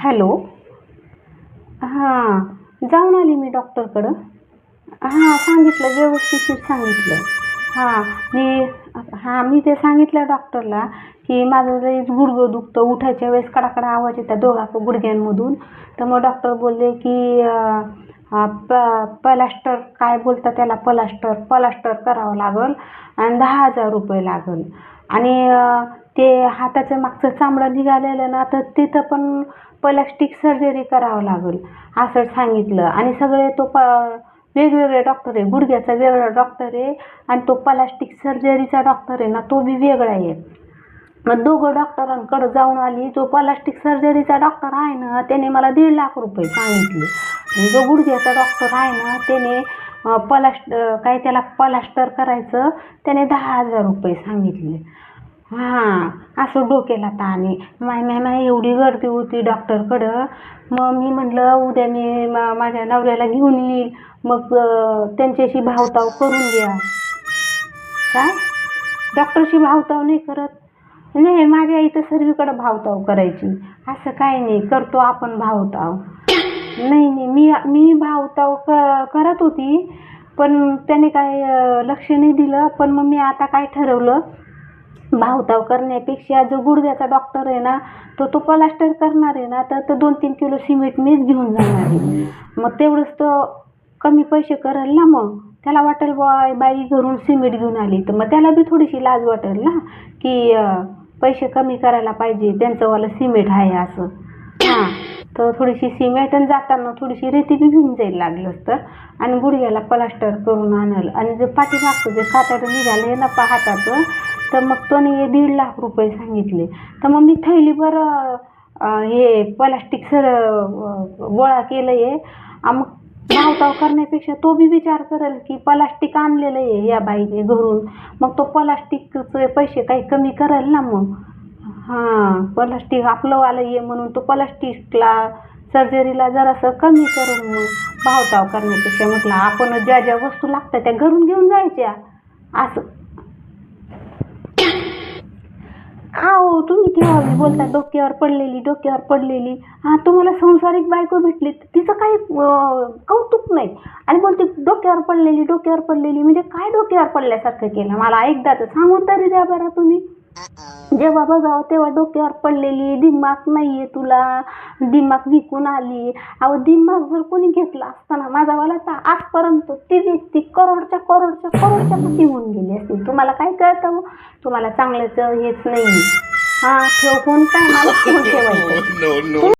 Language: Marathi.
हॅलो. हां जाऊन आली मी डॉक्टरकडं. हां सांगितलं व्यवस्थिशीर सांगितलं. हां मी हां मी ते सांगितलं डॉक्टरला की माझं लईच गुडघं दुखतं उठायच्या वेळेस कडाकडा आवाज येतात दोघा गुडघ्यांमधून. तर मग डॉक्टर बोलले की प पलास्टर काय बोलतात त्याला पलास्टर पलास्टर करावं लागल आणि दहा हजार रुपये लागल. आणि ते हाताचं मागचं चामडं निघालेलं ना तर तिथं पण प्लॅस्टिक सर्जरी करावं लागेल असं सांगितलं. आणि सगळे तो प वेगवेगळे डॉक्टर आहे. गुडघ्याचा वेगळा डॉक्टर आहे आणि तो प्लास्टिक सर्जरीचा डॉक्टर आहे ना तो बी वेगळा आहे. मग दोघं डॉक्टरांकडं जाऊन आली. जो प्लास्टिक सर्जरीचा डॉक्टर आहे ना त्याने मला दीड लाख रुपये सांगितले. आणि जो गुडघ्याचा डॉक्टर आहे ना त्याने अं, पलास्ट काय त्याला प्लास्टर करायचं त्याने दहा हजार रुपये सांगितले. हां असं डोक्याला ताण आहे. माय माय माय एवढी गर्दी होती डॉक्टरकडं. मग मी म्हटलं उद्या मी मा- माझ्या नवऱ्याला घेऊन येईल. मग त्यांच्याशी भावताव करून घ्या. काय डॉक्टरशी भावताव नाही करत. नाही माझ्या इथं सर्वीकडं भावताव करायची. असं काय नाही करतो आपण भावताव. नाही नाही मी मी भावताव क करत होती. पण त्याने काय लक्ष नाही दिलं. पण मग मी आता काय ठरवलं? भावताव करण्यापेक्षा जो गुडघ्याचा डॉक्टर आहे ना तो तो प्लास्टर करणार आहे ना तर तो दोन तीन किलो सिमेंट मीच घेऊन जाणार आहे. मग तेवढंच तो कमी पैसे करेल ना मग. त्याला वाटेल बाय बाई घरून सिमेंट घेऊन आली. तर मग त्याला बी थोडीशी लाज वाटेल ना की पैसे कमी करायला पाहिजे त्यांचंवालं सिमेंट आहे असं. हां तर थोडीशी सिमेंट आणि जाताना थोडीशी रेती बी घेऊन जाईल लागलंच तर. आणि गुडघ्याला प्लास्टर करून आणल आणि जे पाठीमागचं जे कातड निघालं ना पा हाताचं तर मग त्याने दीड लाख रुपये सांगितले. तर मग मी थैलीभर हे प्लास्टिक सर गोळा केलं आहे मग भावताव करण्यापेक्षा तो बी विचार करेल की प्लास्टिक आणलेलं आहे या बाईने घरून. मग तो प्लास्टिकचे पैसे काही कमी करेल ना मग. हां प्लास्टिक वालं आहे म्हणून तो प्लास्टिकला सर्जरीला जरासं कमी करून मग भावताव करण्यापेक्षा म्हटलं आपण ज्या ज्या वस्तू लागतात त्या घरून घेऊन जायच्या. असं. का हो तुम्ही केव्हा बी बोलता डोक्यावर पडलेली डोक्यावर पडलेली. हा तुम्हाला संसारिक बायको भेटली तिचं काही कौतुक नाही. आणि बोलते डोक्यावर पडलेली डोक्यावर पडलेली म्हणजे काय डोक्यावर पडल्यासारखं केलं? मला एकदा तर सांगून तरी द्या बरं तुम्ही. जेव्हा बघावं तेव्हा डोक्यावर पडलेली दिमाग नाही आहे तुला. दिमाग विकून आली. अहो दिमाग जर कोणी घेतला असताना माझा वाला तर आजपर्यंत ती व्यक्ती करोडच्या करोडच्या करोडच्या पती होऊन गेली असती. तुम्हाला काय कळतं हो? तुम्हाला चांगल्याचं हेच नाही. हा ठेव फोन काय? मला फोन ठेवायचं.